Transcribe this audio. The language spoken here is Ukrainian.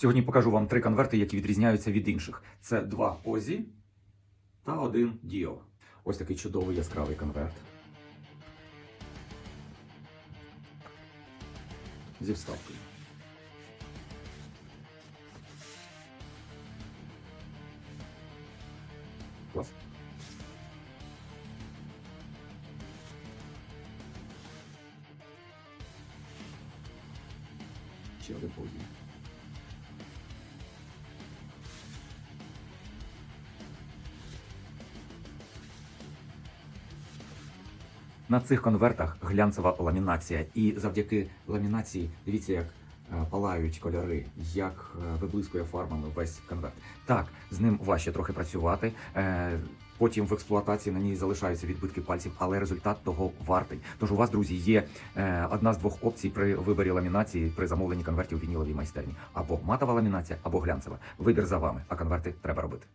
Сьогодні покажу вам три конверти, які відрізняються від інших. Це два Озі та один Діо. Ось такий чудовий яскравий конверт. Зі вставкою. Клас. Ще один Озі. На цих конвертах глянцева ламінація, і завдяки ламінації дивіться, як е, палають кольори, як е, виблискує фарбами весь конверт. Так, з ним важче трохи працювати. е, Потім в експлуатації на ній залишаються відбитки пальців, але результат того вартий. Тож у вас, друзі, є одна з двох опцій при виборі ламінації при замовленні конвертів в вініловій майстерні: або матова ламінація, або глянцева. Вибір за вами, а конверти треба робити.